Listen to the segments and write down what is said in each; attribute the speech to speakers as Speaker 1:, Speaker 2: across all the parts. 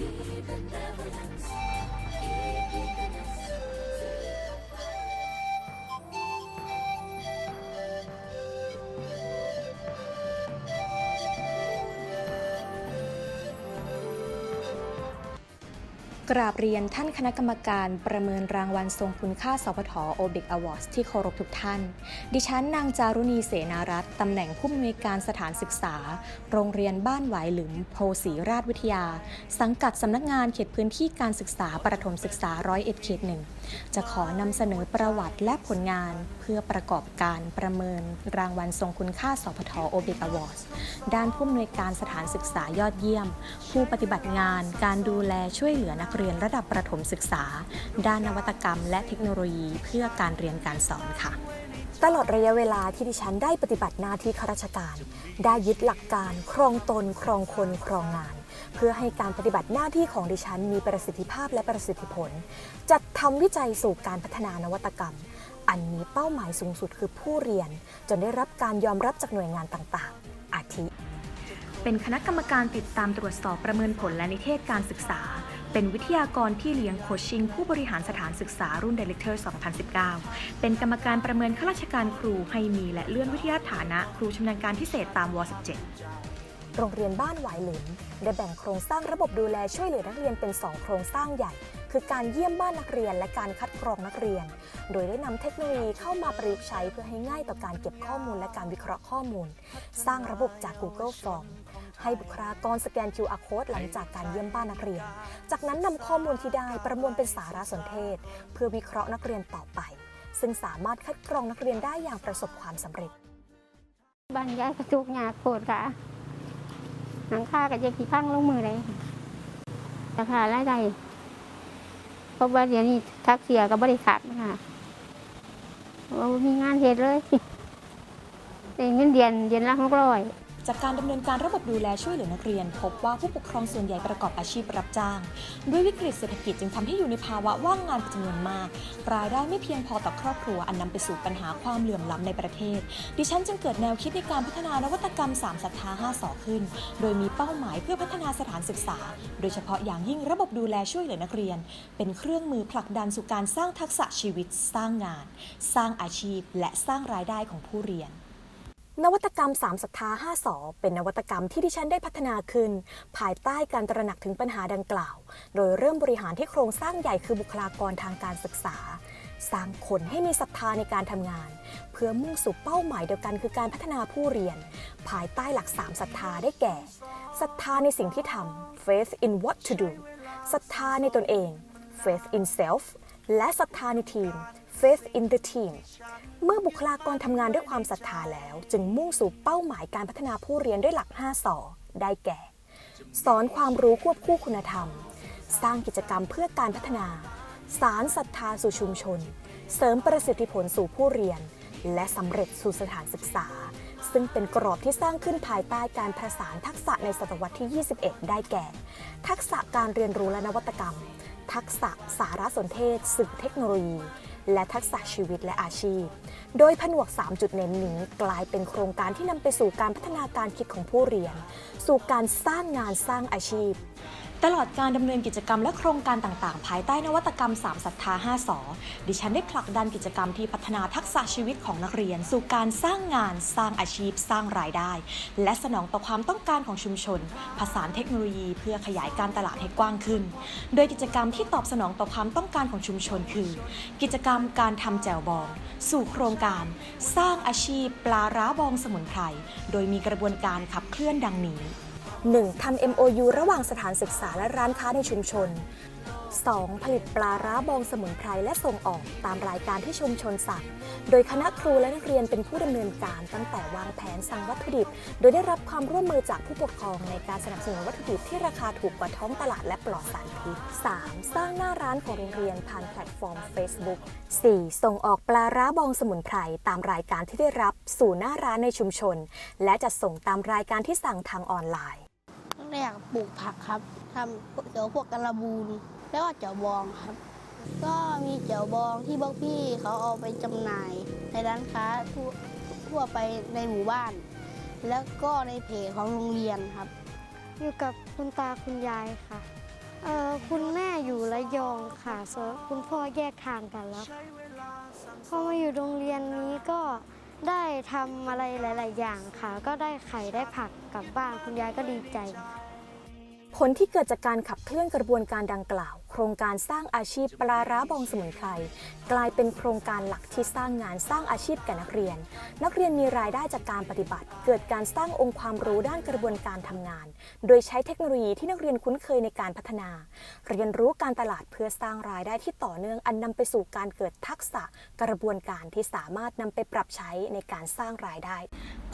Speaker 1: Even Netherlands. กราบเรียนท่านคณะกรรมการประเมินรางวัลทรงคุณค่าสพทโอเบกอวอร์ดที่เคารพทุกท่าน ดิฉันนางจารุณีเสนารัตน์ตำแหน่งผู้อำนวยการสถานศึกษา โรงเรียนบ้านหวายหลุมโพสีราชวิทยา สังกัดสำนักงานเขตพื้นที่การศึกษาประถมศึกษาร้อยเอ็ดเขตหนึ่งจะขอนำเสนอประวัติและผลงาน เพื่อประกอบการประเมินรางวัลทรงคุณค่าสพทโอเบกอวอร์ดด้านผู้อำนวยการสถานศึกษายอดเยี่ยม ผู้ปฏิบัติงานการดูแลช่วยเหลือนักเรียนระดับประถมศึกษา ด้านนวัตกรรม และเทคโนโลยีเพื่อการเรียนการสอนค่ะ ตลอดระยะเวลาที่ดิฉันได้ปฏิบัติหน้าที่ข้าราชการ ได้ยึดหลักการ ครองตน ครองคนครองงาน เพื่อให้การปฏิบัติหน้าที่ของดิฉันมีประสิทธิภาพและประสิทธิผล จัดทำวิจัยสู่การพัฒนานวัตกรรม อันมีเป้าหมายสูงสุดคือผู้เรียน จนได้รับการยอมรับจากหน่วยงานต่างๆ อาทิเป็นคณะกรรมการติดตามตรวจสอบประเมินผลและนิเทศการศึกษา เป็นวิทยากรที่เลี้ยงโคชชิ่งผู้บริหารสถานศึกษารุ่น Director 2019 เป็นกรรมการประเมินข้าราชการครูให้มีและเลื่อนวิทยาฐานะครูชำนาญการพิเศษตามว 17 โรงเรียนบ้านหวายหลุมได้แบ่งโครงสร้างระบบดูแลช่วยเหลือนักเรียนเป็น 2 โครงสร้างใหญ่คือการเยี่ยมบ้านนักเรียนและการคัดกรองนักเรียน โดยได้นำเทคโนโลยีเข้ามาประยุกต์ใช้เพื่อให้ง่ายต่อการเก็บข้อมูลและการวิเคราะห์ข้อมูล สร้างระบบจาก Google Form ให้บุคลากรสแกน QR code หลังจากการเยี่ยมบ้านนักเรียน จากนั้นนำข้อมูลที่ได้ประมวลเป็นสารสนเทศ เพื่อวิเคราะห์นักเรียนต่อไป ซึ่งสามารถคัดกรองนักเรียนได้อย่างประสบความสำเร็จ
Speaker 2: บ้านยายกระจุกหยาโคตรค่ะหนังค่ากับยายผีพังลงมือเลยราคารายได้เพราะว่าเดี๋ยวนี้ทักเสียกับบริษัทนะคะว่ามีงานเหตุเลยเงินเดือนเดือนละหกร้อย
Speaker 1: จากการดำเนินการระบบดูแลช่วยเหลือนักเรียน พบว่าผู้ปกครองส่วนใหญ่ประกอบอาชีพรับจ้าง ด้วยวิกฤตเศรษฐกิจจึงทำให้อยู่ในภาวะว่างงานเป็นจำนวนมาก รายได้ไม่เพียงพอต่อครอบครัวอันนำไปสู่ปัญหาความเหลื่อมล้ำในประเทศ ดิฉันจึงเกิดแนวคิดในการพัฒนานวัตกรรม3ศรัทธา5สอขึ้น โดยมีเป้าหมายเพื่อพัฒนาสถานศึกษา โดยเฉพาะอย่างยิ่งระบบดูแลช่วยเหลือนักเรียน เป็นเครื่องมือผลักดันสู่การสร้างทักษะชีวิต สร้างงาน สร้างอาชีพ และสร้างรายได้ของผู้เรียน นวัตกรรม 3ศรัทธา5สอเป็นนวัตกรรมที่ดิฉันได้พัฒนาขึ้น ภายใต้การตระหนักถึงปัญหาดังกล่าว โดยเริ่มบริหารที่โครงสร้างใหญ่คือบุคลากรทางการศึกษา สร้างคนให้มีศรัทธาในการทำงาน เพื่อมุ่งสู่เป้าหมายเดียวกันคือการพัฒนาผู้เรียน ภายใต้หลัก3ศรัทธาได้แก่ศรัทธาในสิ่งที่ทำ faith in what to do ศรัทธาในตนเอง faith in self และศรัทธาในทีม faith in the team เมื่อบุคลากรทำงานด้วยความศรัทธาแล้ว จึงมุ่งสู่เป้าหมายการพัฒนาผู้เรียนด้วยหลัก 5สอได้แก่ สอนความรู้ควบคู่คุณธรรม สร้างกิจกรรมเพื่อการพัฒนา สารศรัทธาสู่ชุมชน เสริมประสิทธิผลสู่ผู้เรียน และสำเร็จสู่สถานศึกษา ซึ่งเป็นกรอบที่สร้างขึ้นภายใต้การประสานทักษะในศตวรรษที่ 21 ได้แก่ ทักษะการเรียนรู้และนวัตกรรม ทักษะสารสนเทศสื่อเทคโนโลยี และทักษะชีวิตและอาชีพ โดยผนวก 3 จุดเน้นนี้กลายเป็นโครงการที่นำไปสู่การพัฒนาการคิดของผู้เรียน สู่การสร้างงานสร้างอาชีพ ตลอดการดำเนินกิจกรรมและโครงการต่างๆ ภายใต้นวัตกรรม 3 ศรัทธา 5สอดิฉันได้ผลักดันกิจกรรมที่พัฒนาทักษะชีวิตของนักเรียน สู่การสร้างงาน สร้างอาชีพ สร้างรายได้ และสนองต่อความต้องการของชุมชน ผสานเทคโนโลยีเพื่อขยายการตลาดให้กว้างขึ้น โดยกิจกรรมที่ตอบสนองต่อความต้องการของชุมชน คือ กิจกรรมการทำแจ่วบอง สู่โครงการ สร้างอาชีพ ปลาร้าบองสมุนไพร โดยมีกระบวนการขับเคลื่อนดังนี้ 1. ทำ MOU ระหว่างสถานศึกษาและร้านค้าในชุมชน 2. ผลิตปลาร้าบองสมุนไพรและส่งออกตามรายการที่ชุมชนสั่ง โดยคณะครูและนักเรียนเป็นผู้ดำเนินการตั้งแต่วางแผนสั่งวัตถุดิบ โดยได้รับความร่วมมือจากผู้ปกครองในการสนับสนุนวัตถุดิบที่ราคาถูกกว่าท้องตลาดและปลอดสารพิษ 3. สร้างหน้าร้านของโรงเรียนผ่านแพลตฟอร์ม Facebook 4. ส่งออกปลาร้าบองสมุนไพรตามรายการที่ได้รับสู่หน้าร้านในชุมชน และจะส่งตามรายการที่สั่งทางออนไลน์
Speaker 2: แรกปลูกผักครับทำเจียวพวกกระบูนแล้วก็เจียวบองครับ ก็มีเจียวบองที่พวกพี่เขาเอาไปจำหน่าย ในร้านค้าทั่วทั่วไปในหมู่บ้าน แล้วก็ในเพจของโรงเรียนครับ
Speaker 3: อยู่กับคุณตาคุณยายค่ะเอ่อคุณแม่อยู่ระยองค่ะ คุณพ่อแยกทางกันแล้วพอมาอยู่โรงเรียนนี้ก็ ได้ทำอะไรหลาย ๆ อย่างค่ะ ก็ได้ไข่ได้ผักกลับบ้านคุณยายก็ดีใจ
Speaker 1: ผลที่เกิดจากการขับเคลื่อนกระบวนการดังกล่าวโครงการสร้างอาชีพปลาร้าบองสมุนไพรกลายเป็นโครงการหลักที่สร้างงานสร้างอาชีพแก่นักเรียน นักเรียนมีรายได้จากการปฏิบัติ เกิดการสร้างองค์ความรู้ด้านกระบวนการทำงาน โดยใช้เทคโนโลยีที่นักเรียนคุ้นเคยในการพัฒนา เรียนรู้การตลาดเพื่อสร้างรายได้ที่ต่อเนื่องอันนำไปสู่การเกิดทักษะกระบวนการที่สามารถนำไปปรับใช้ในการสร้างรายได้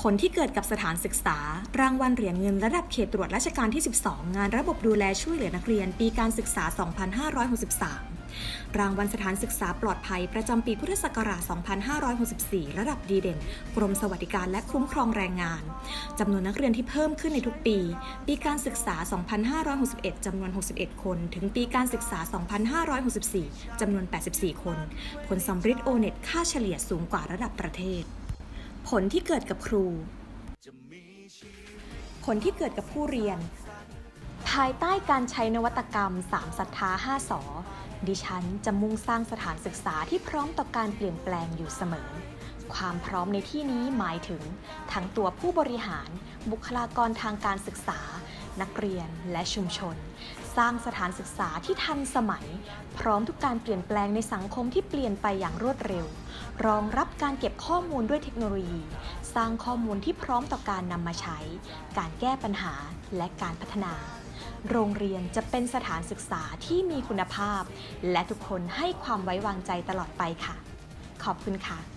Speaker 1: ผลที่เกิดกับสถานศึกษา รางวัลเหรียญเงินระดับเขตตรวจราชการที่ 12 งานระบบดูแลช่วยเหลือนักเรียน ปีการศึกษา2563 รางวัลสถานศึกษาปลอดภัยประจำปีพุทธศักราช 2564 ระดับดีเด่น กรมสวัสดิการและคุ้มครองแรงงาน จำนวนนักเรียนที่เพิ่มขึ้นในทุกปี ปีการศึกษา 2561 จำนวน 61 คน ถึงปีการศึกษา 2564 จำนวน 84 คน ผลสำริดโอเน็ตค่าเฉลี่ยสูงกว่าระดับประเทศ ผลที่เกิดกับครู ผลที่เกิดกับผู้เรียน ภายใต้การใช้นวัตกรรม 3ศรัทธา 5สอดิฉันจะมุ่งสร้างสถานศึกษาที่พร้อมต่อการเปลี่ยนแปลงอยู่เสมอ ความพร้อมในที่นี้หมายถึง ทั้งตัวผู้บริหาร บุคลากรทางการศึกษา นักเรียนและชุมชน สร้างสถานศึกษาที่ทันสมัย พร้อมทุกการเปลี่ยนแปลงในสังคมที่เปลี่ยนไปอย่างรวดเร็ว รองรับการเก็บข้อมูลด้วยเทคโนโลยี สร้างข้อมูลที่พร้อมต่อการนำมาใช้ การแก้ปัญหาและการพัฒนา โรงเรียนจะเป็นสถานศึกษาที่มีคุณภาพ และทุกคนให้ความไว้วางใจตลอดไปค่ะ ขอบคุณค่ะ